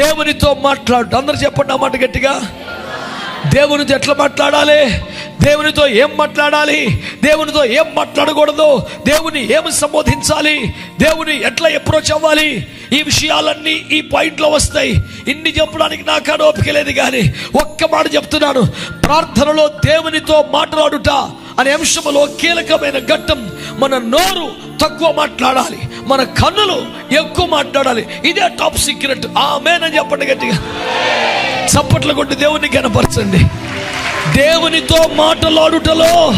దేవునితో మాట్లాడు. అందరు చెప్పండి ఆ మాట గట్టిగా. దేవునితో ఎట్లా మాట్లాడాలి? దేవునితో ఏం మాట్లాడాలి? దేవునితో ఏం మాట్లాడకూడదు? దేవుని ఏం సంబోధించాలి? దేవుని ఎట్లా అప్రోచ్ అవ్వాలి? ఈ విషయాలన్నీ ఈ పాయింట్లో వస్తాయి. ఇన్ని చెప్పడానికి నాకు ఓపిక లేదు కానీ ఒక్క మాట చెప్తున్నాను. ప్రార్థనలో దేవునితో మాట్లాడుట అనే అంశంలో కీలకమైన ఘట్టం మన నోరు తక్కువ మాట్లాడాలి. మన కన్నులు ఎక్కువ మాట్లాడాలి. ఇదే టాప్ సీక్రెట్ ఆమెనని చెప్పండి గట్టిగా. చప్పట్లు కొట్టి దేవుని కనపరచండి. దేవునితో మాట్లాడుటలో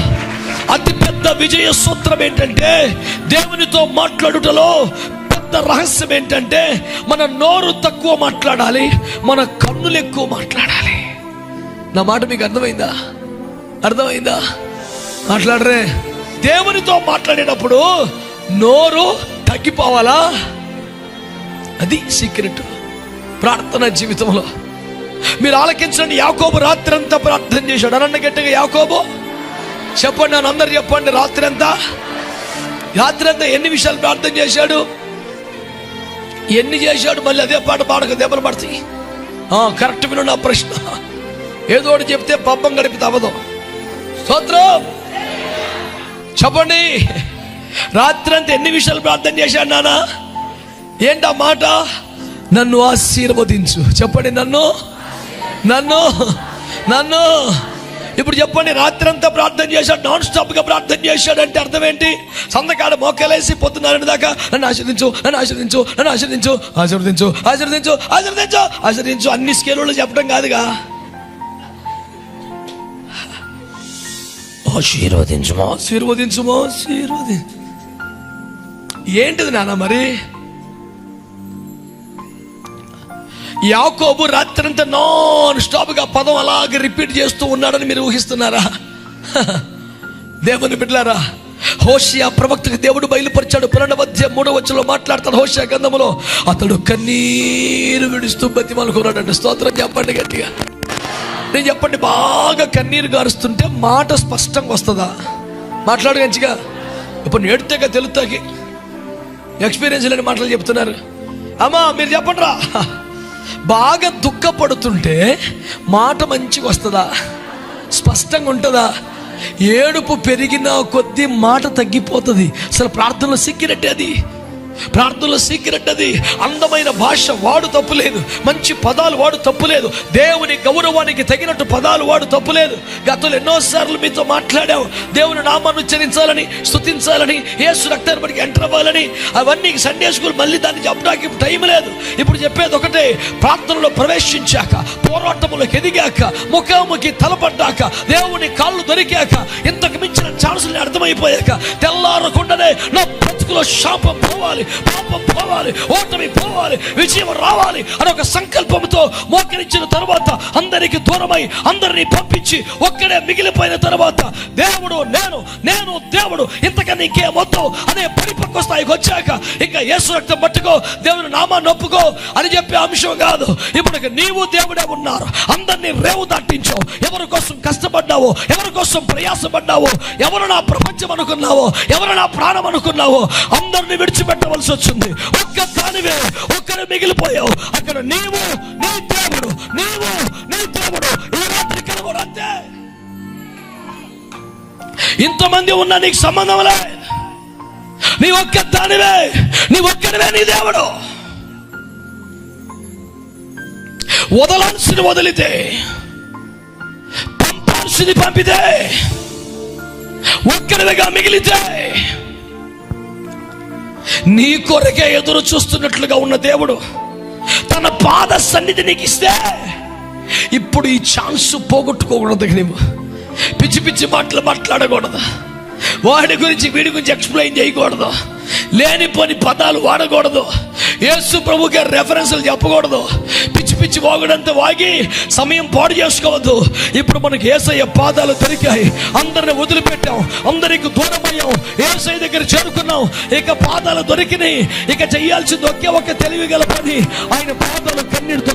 అతి పెద్ద విజయ సూత్రం ఏంటంటే దేవునితో మాట్లాడుటలో పెద్ద రహస్యం ఏంటంటే మన నోరు తక్కువ మాట్లాడాలి మన కన్నులు ఎక్కువ మాట్లాడాలి. నా మాట మీకు అర్థమైందా? అర్థమైందా? మాట్లాడరే. దేవునితో మాట్లాడేటప్పుడు నోరు తగ్గిపోవాలా? అది సీక్రెట్ ప్రార్థన జీవితంలో. మీరు ఆలకించండి యాకోబు రాత్రి అంతా ప్రార్థన చేశాడు. అనండి గట్టిగా యాకోబు చెప్పండి నన్ను అందరు చెప్పండి రాత్రి అంతా రాత్రి అంతా ఎన్ని విషయాలు ప్రార్థన చేశాడు? ఎన్ని చేశాడు? మళ్ళీ అదే పాట పాడక దెబ్బలు పడతాయి. ఆ, కరెక్ట్ విను నా ప్రశ్న. ఏదో ఒకటి చెప్తే పబ్బం గడిపి తవ్వదు స్తోత్రం! చెప్పండి. రాత్రి అంతా ఎన్ని విషయాలు ప్రార్థన చేశాడు నానా? ఏంటా మాట? నన్ను ఆశీర్వదించు. చెప్పండి నన్ను. నన్ను. నన్ను. ఇప్పుడు చెప్పండి రాత్రంతా ప్రార్థన చేశాడు నాన్ స్టాప్గా ప్రార్థన చేశాడు అంటే అర్థం ఏంటి? సంతకాడ మోకలేసి పొద్దున్నారని దాకా నన్ను ఆశీర్దించు నన్ను ఆశీర్దించు నన్ను ఆశీర్దించు ఆశీర్వదించు ఆశీర్వదించు ఆశీర్వదించు ఆశీర్దించు అన్ని స్కేలు చెప్పడం కాదుగా. ఆశీర్వదించుమా. ఆశీర్వదించుమా ఆశీర్వది. ఏంటిది నాన్న మరి? యాకోబు రాత్రంతా నాన్ స్టాప్గా పదం అలాగే రిపీట్ చేస్తూ ఉన్నాడని మీరు ఊహిస్తున్నారా? దేవుని బిడ్డలారా హోషియా ప్రవక్తకి దేవుడు బయలుపరిచాడు. పురాణ మధ్య మూడవ వచ్చలో మాట్లాడతాడు హోషియా గంధములో అతడు కన్నీరు విడుస్తూ బతిమలుకున్నాడంటే స్తోత్రం చెప్పండి గట్టిగా. నేను చెప్పండి బాగా కన్నీరు గారుస్తుంటే మాట స్పష్టంగా వస్తుందా? మాట్లాడు మంచిగా ఇప్పుడు నేడితేగా తెలుతాకి ఎక్స్పీరియన్స్ లేని మాటలు చెప్తున్నారు. అమ్మా మీరు చెప్పండి రా బాగా దుఃఖపడుతుంటే మాట మంచిగా వస్తుందా? స్పష్టంగా ఉంటుందా? ఏడుపు పెరిగిన కొద్దీ మాట తగ్గిపోతుంది. అసలు ప్రార్థనలో సిక్కినట్టే అది. ప్రార్థనలో సీక్రెట్ అది. అందమైన భాష వాడు తప్పులేదు. మంచి పదాలు వాడు తప్పులేదు. దేవుని గౌరవానికి తగినట్టు పదాలు వాడు తప్పులేదు. గతంలో ఎన్నోసార్లు మీతో మాట్లాడావు. దేవుని నామాన్ని ఉచ్చరించాలని స్తుతించాలని యేసు రక్తాన్ని బడికి ఎంటర్ అవ్వాలని. అవన్నీ సండే స్కూల్ మళ్ళీ దాన్ని చెప్పడానికి ఇప్పుడు టైం లేదు. ఇప్పుడు చెప్పేది ఒకటే ప్రార్థనలో ప్రవేశించాక పోరాటములకు ఎదిగాక ముఖాముఖి తలపడ్డాక దేవుని కాళ్ళు దొరికాక ఇంతకు మించిన ఛాన్సులు అర్థమైపోయాక తెల్లారకుండానే నా బ్రతుకులో శాపం పోవాలి పాపం పోవాలి ఓటమి పోవాలి విజయం రావాలి అని ఒక సంకల్పంతో మోకరించిన తర్వాత అందరికి దూరమై అందరినీ పంపించి ఒక్కడే మిగిలిపోయిన తర్వాత దేవుడు నేను నేను దేవుడు ఇంతకన్నా ఇంకేమొద్దు అనే పరిపక్వ స్థాయికి వచ్చాక ఇంకా యేసు రక్తం పట్టుకో దేవుని నామాన్ని ఒప్పుకో అని చెప్పే అంశం కాదు. ఇప్పుడు నీవు దేవుడే ఉన్నారు. ఎవరిని రేవు దాటించావు ఎవరి కోసం కష్టపడ్డావో ఎవరి కోసం ప్రయాసపడ్డావో ఎవరు నా ప్రపంచం అనుకున్నావో ఎవరు నా ప్రాణం అనుకున్నావో అందరిని విడిచిపెట్టవలసి వచ్చింది. ఒక్క దానివే ఒక్కరు మిగిలిపోయావు. అక్కడ నీవు నీ దేవుడు నీవు నీ దేవుడు. ఈ రాత్రి కలవడు ఇంతమంది ఉన్నా నీకు సంబంధం లే నీ ఒక్క దానివే నీ ఒక్కడివే నీ దేవుడు. వదలాల్సింది వదిలితే పంపాల్సింది పంపితే ఒక్కడివిగా మిగిలితే నీ కొరకే ఎదురు చూస్తున్నట్లుగా ఉన్న దేవుడు తన పాద సన్నిధి నీకు ఇస్తే ఇప్పుడు ఈ ఛాన్స్ పోగొట్టుకోకూడదు నీవు. పిచ్చి పిచ్చి మాటలు మాట్లాడకూడదు. వాడి గురించి వీడి గురించి ఎక్స్ప్లెయిన్ చేయకూడదు. లేనిపోని పదాలు వాడకూడదు. యేసు ప్రభు గారి రెఫరెన్స్లు చెప్పకూడదు. పిచ్చి వాగుడంతా వాగి సమయం పాడు చేసుకోవద్దు. ఇప్పుడు మనకి ఏసయ్య పాదాలు దొరికాయి అందరిని వదిలిపెట్టాం. అందరికి దూరం అయ్యాం ఏసై దగ్గర చేరుకున్నాం. ఇక పాదాలు దొరికినాయి. ఇక చేయాల్సింది ఒకే ఒక తెలివి గల పని. ఆయన పాదాలు కన్నీటితో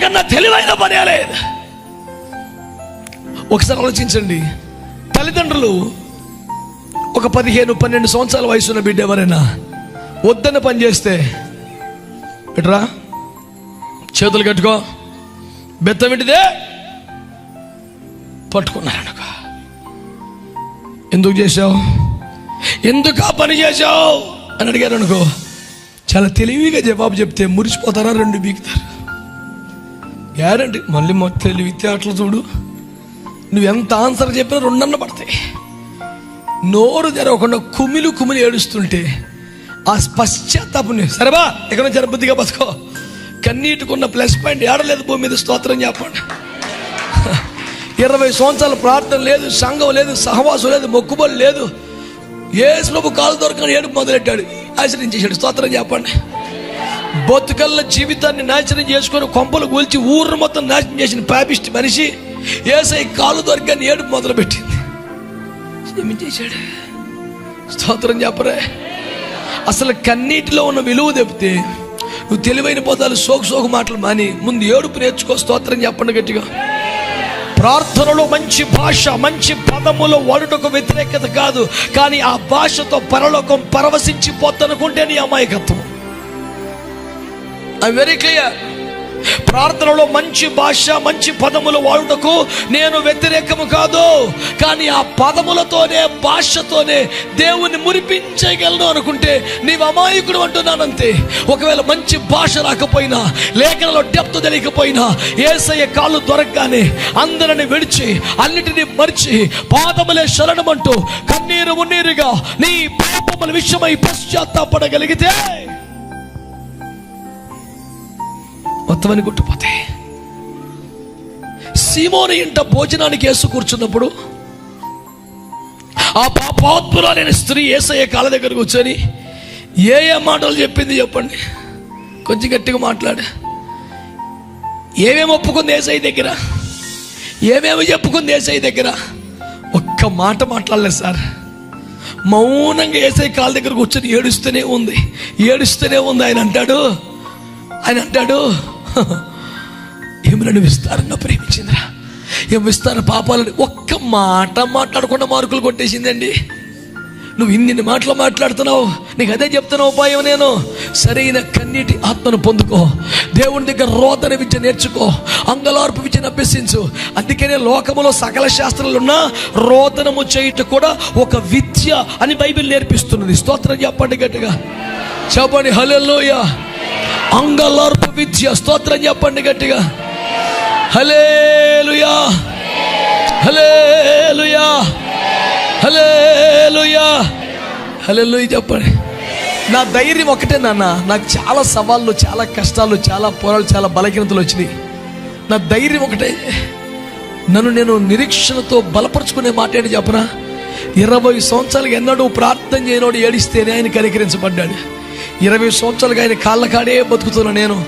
అంతకన్నా తెలివైన పని లేదు. ఒకసారి ఆలోచించండి. తల్లిదండ్రులు ఒక పదిహేను పన్నెండు సంవత్సరాల వయసున్న బిడ్డ ఎవరైనా వద్దన్న పని చేస్తే ఎట్రా? చేతులు కట్టుకో. బెత్తం ఇంటిదే పట్టుకున్నారనుకో. ఎందుకు చేశావు? ఎందుకు ఆ పని చేశావు? అని అడిగారు అనుకో చాలా తెలివిగా జవాబు చెప్తే మురిసిపోతారా? రెండు బీకుతారు. గ్యారంటీ. మళ్ళీ మొత్తం తెలివితే అట్లా చూడు నువ్వు ఎంత ఆన్సర్ చెప్పినా రెండన్న పడతాయి. నోరు తెరవకుండా కుమిలి కుమిలి ఏడుస్తుంటే ఆ పశ్చాత్తాపుని సరేబా ఎక్కడ జరబుద్ధిగా బతుకో. కన్నీటికున్న ప్లస్ పాయింట్ ఏడలేదు భూమి మీద స్తోత్రం చెప్పండి. ఇరవై సంవత్సరాల ప్రార్థన లేదు సంఘం లేదు సహవాసం లేదు మొక్కుబడి లేదు. ఏసుప్రభు కాలు దొరకని ఏడుపు మొదలెట్టాడు. ఆశ్రయించేశాడు. స్తోత్రం చెప్పండి. బతుకల్ల జీవితాన్ని నాశనం చేసుకొని కొంపలు కూల్చి ఊరు మొత్తం నాశనం చేసిన పాపిష్టి మనిషి ఏసై కాలు దొరకని ఏడుపు మొదలుపెట్టింది. ఏమి చేశాడు? స్తోత్రం చెప్పరే? అసలు కన్నీటిలో ఉన్న విలువ తెప్పితే నువ్వు తెలివైన పదాలు సోకు సోకు మాటలు మాని ముందు ఏడుపు నేర్చుకో స్తోత్రం చెప్పండి గట్టిగా. ప్రార్థనలో మంచి భాష మంచి పదములు వాడుటకు వ్యతిరేకత కాదు కానీ ఆ భాషతో పరలోకం పరవశించిపోద్దనుకుంటే నీ అమాయకత్వం. ఐ వెరీ క్లియర్ ప్రార్థనలో మంచి భాష మంచి పదములు వాడుటకు నేను వ్యతిరేకము కాదు. కానీ ఆ పదములతోనే భాషతోనే దేవుని మురిపించగలను అనుకుంటే నీవు అమాయకుడు అంటున్నానంతే. ఒకవేళ మంచి భాష రాకపోయినా లేఖనలో డెప్త్ తెలియకపోయినా ఏసయ్య కాళ్ళు దొరకగానే అందరిని విడిచి అన్నిటినీ మరిచి పాదములే శరణమంటూ కన్నీరు ఉన్నీరుగా నీ పాపముల విషయమై పశ్చాత్తాపడగలిగితే మొత్తం అని సీమోని ఇంట భోజనానికి వేసు కూర్చున్నప్పుడు ఆ పాపాత్మురాలైన స్త్రీ ఏసయ్య కాళ్ళ దగ్గర కూర్చొని ఏ ఏ మాటలు చెప్పింది చెప్పండి. కొంచెం గట్టిగా మాట్లాడు. ఏమేమి ఒప్పుకుంది ఏసఐ దగ్గర? ఏమేమి చెప్పుకుంది ఏసఐ దగ్గర? ఒక్క మాట మాట్లాడలేదు సార్. మౌనంగా ఏసై కాళ్ళ దగ్గర కూర్చొని ఏడుస్తూనే ఉంది. ఏడుస్తూనే ఉంది ఆయన అంటాడు. ఆయన అంటాడు ఏమి విస్తారంగా ప్రేమించిందిరా? ఏం విస్తార? పాపాలని ఒక్క మాట మాట్లాడకుండా మార్కులు కొట్టేసిందండి. నువ్వు ఇన్ని మాటలు మాట్లాడుతున్నావు నీకు అదే చెప్తున్నా ఉపాయం నేను. సరైన కన్నీటి ఆత్మను పొందుకో దేవుని దగ్గర రోతన విద్య నేర్చుకో అంగలార్పు విద్యను అభ్యసించు. అందుకనే లోకములో సకల శాస్త్రాలున్నా రోతనము చేయుట కూడా ఒక విద్య అని బైబిల్ నేర్పిస్తున్నది. స్తోత్రం చెప్పండి గట్టిగా. చెప్పండి హలెల్లోయ. అంగలార్పు విద్య. స్తోత్రం చెప్పండి గట్టిగా. హలేలుయా హలేలుయా హలేలుయా హలేలుయ చెప్పండి. నా ధైర్యం ఒకటే నాన్న. నాకు చాలా సవాళ్ళు చాలా కష్టాలు చాలా పోరాలు చాలా బలహీనతలు వచ్చినాయి. నా ధైర్యం ఒకటే. నన్ను నేను నిరీక్షణతో బలపరుచుకునే మాట ఏంటి చెప్పనా? ఇరవై సంవత్సరాలకు ఎన్నడూ ప్రార్థన చేయనోడు ఏడిస్తేనే ఆయన కనికరించబడ్డాడు. ఇరవై సంవత్సరాలుగా ఆయన కాళ్ళ కాడే బతుకుతున్నా నేను.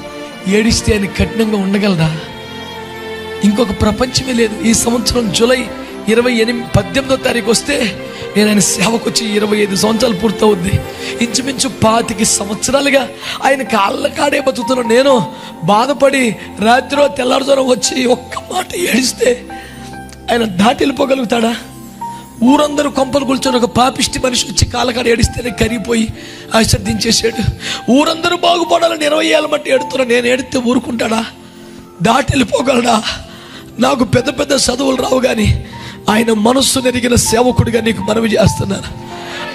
ఏడిస్తే ఆయన కఠినంగా ఉండగలదా ఇంకొక ప్రపంచమే లేదు. ఈ సంవత్సరం జూలై ఇరవై ఎనిమిది పద్దెనిమిదో తారీఖు వస్తే నేను ఆయన సేవకు వచ్చి ఇరవై ఐదు సంవత్సరాలు పూర్తవుద్ది. ఇంచుమించు పాతికి సంవత్సరాలుగా ఆయన కాళ్ళ కాడే బతుకుతున్న నేను. బాధపడి రాత్రిలో తెల్లారుజారం వచ్చి ఒక్క మాట ఏడిస్తే ఆయన దాటి వెళ్ళిపోగలుగుతాడా ఊరందరూ కొంపలు కూర్చొని ఒక పాపిష్టి మనిషి వచ్చి కాలకాడ ఏడిస్తేనే కరిగిపోయి ఆశ్రదించేసాడు ఊరందరూ బాగుపడాలని ఇరవై ఏళ్ళ మట్టి ఎడుతున్నా నేను ఎడితే ఊరుకుంటాడా? దాటి వెళ్ళిపోగలడా నాకు పెద్ద పెద్ద చదువులు రావు కానీ ఆయన మనస్సు నెరిగిన సేవకుడిగా నీకు మనవి చేస్తున్నాను.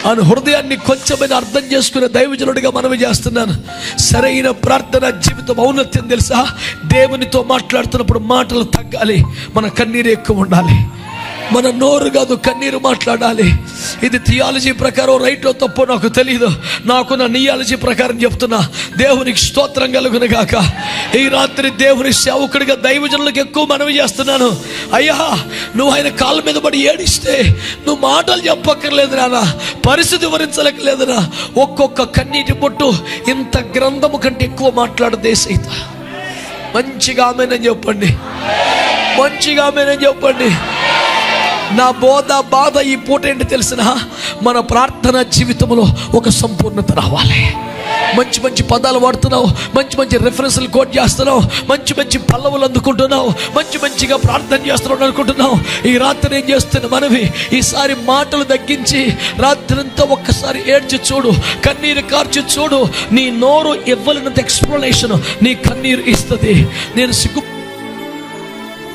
ఆయన హృదయాన్ని కొంచెమైనా అర్థం చేసుకునే దైవజనుడిగా మనవి చేస్తున్నాను. సరైన ప్రార్థన జీవితం ఔన్నత్యం తెలుసా? దేవునితో మాట్లాడుతున్నప్పుడు మాటలు తగ్గాలి. మన కన్నీరు ఎక్కువ ఉండాలి. మన నోరు కాదు కన్నీరు మాట్లాడాలి. ఇది థియాలజీ ప్రకారం రైట్లో తప్పో నాకు తెలియదు నాకు నా నియాలజీ ప్రకారం చెప్తున్నా. దేవునికి స్తోత్రం కలుగును గాక. ఈ రాత్రి దేవుని సేవకుడిగా దైవజనులకు ఎక్కువ మనవి చేస్తున్నాను. అయ్యా నువ్వు ఆయన కాళ్ళ మీద పడి ఏడిస్తే నువ్వు మాటలు చెప్పక్కర్లేదు నాన్న పరిస్థితి వివరించలేకలేదురా ఒక్కొక్క కన్నీటి పొట్టు ఇంత గ్రంథము కంటే ఎక్కువ మాట్లాడదే సైత మంచిగా ఆమెనని చెప్పండి. మంచిగా ఆమెనని చెప్పండి. నా బోధ బాధ ఈ పూట ఏంటి తెలిసిన? మన ప్రార్థన జీవితంలో ఒక సంపూర్ణత రావాలి. మంచి మంచి పదాలు వాడుతున్నావు మంచి మంచి రెఫరెన్స్లు కోట్ చేస్తున్నావు మంచి మంచి పల్లవులు అందుకుంటున్నావు మంచి మంచిగా ప్రార్థన చేస్తున్నావు అనుకుంటున్నావు. ఈ రాత్రి ఏం చేస్తున్న మనవి? ఈసారి మాటలు తగ్గించి రాత్రంతా ఒక్కసారి ఏడ్చి చూడు కన్నీరు కార్చి చూడు నీ నోరు ఇవ్వలేనంత ఎక్స్ప్లెనేషన్ నీ కన్నీరు ఇస్తుంది. నేను సిగ్గు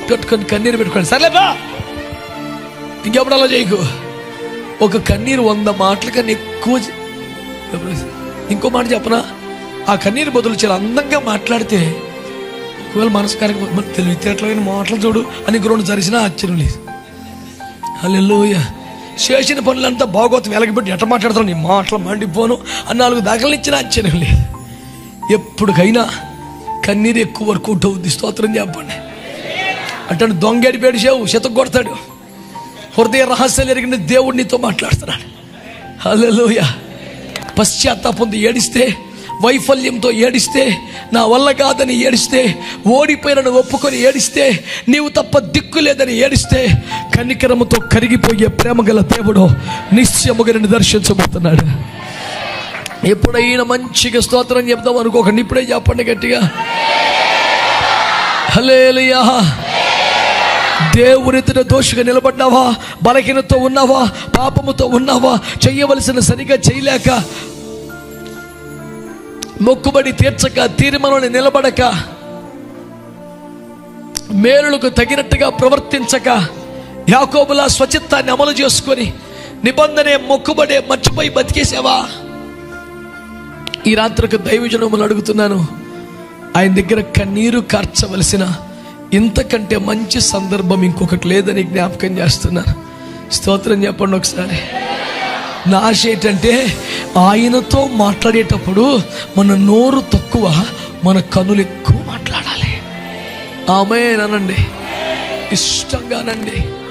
పెట్టుకొని కన్నీరు పెట్టుకోండి సర్లేపా! ఇంకెప్పుడు అలా చేయకు. ఒక కన్నీరు వంద మాటల కన్నా ఎక్కువ ఇంకో మాట చెప్పనా? ఆ కన్నీరు బదులు చాలా అందంగా మాట్లాడితే ఒకవేళ మనసు కరెక్ట్ తెలివితేటలైన మాటలు చూడు అని గ్రౌండ్ జరిసినా ఆశ్చర్యం లేదు. అల్లెల్లోయ చేసిన పనులంతా బాగోతు వెలగబెట్టి ఎట్ట మాట్లాడతాను నీ మాటలు మండిపోను. అని నాలుగు దాఖలు ఇచ్చిన ఆశ్చర్యం లేదు. ఎప్పటికైనా కన్నీరు ఎక్కువ వరకు ఉంటుంది స్తోత్రం చెప్పండి. అంటే దొంగేడి పేడిచావు శతకు కొడతాడు. హృదయ రహస్యాలు ఎరిగిన దేవుడు నీతో మాట్లాడుతున్నాడు. హలోయ పశ్చాత్తాపంతో ఏడిస్తే వైఫల్యంతో ఏడిస్తే నా వల్ల కాదని ఏడిస్తే ఓడిపోయినను ఒప్పుకొని ఏడిస్తే నీవు తప్ప దిక్కు లేదని ఏడిస్తే కనికరముతో కరిగిపోయే ప్రేమ గల దేవుడు నిశ్చయముగా దర్శించబోతున్నాడు. ఎప్పుడైనా మంచిగా స్తోత్రం చెప్దాం అనుకోకండి. ఇప్పుడే చెప్పండి గట్టిగా. హలేలుయా దేవునితో దోషిగా నిలబడ్డావా? బలహీనతో ఉన్నావా? పాపముతో ఉన్నావా? చేయవలసిన సరిగా చేయలేక మొక్కుబడి తీర్చక తీర్మానం నిలబడక మేలులకు తగినట్టుగా ప్రవర్తించక యాకోబులా స్వచిత్తాన్ని అమలు చేసుకొని నిబంధనే మొక్కుబడే మర్చిపోయి బతికేసావా? ఈ రాత్రికి దైవజనములు అడుగుతున్నాను. ఆయన దగ్గర కన్నీరు కార్చవలసిన ఇంతకంటే మంచి సందర్భం ఇంకొకటి లేదని జ్ఞాపకం చేస్తున్నారు. స్తోత్రం చెప్పండి ఒకసారి. నా ఆశ ఏంటంటే ఆయనతో మాట్లాడేటప్పుడు మన నోరు తక్కువ మన కనులు ఎక్కువ మాట్లాడాలి. ఆమె అనండి. ఇష్టంగానండి.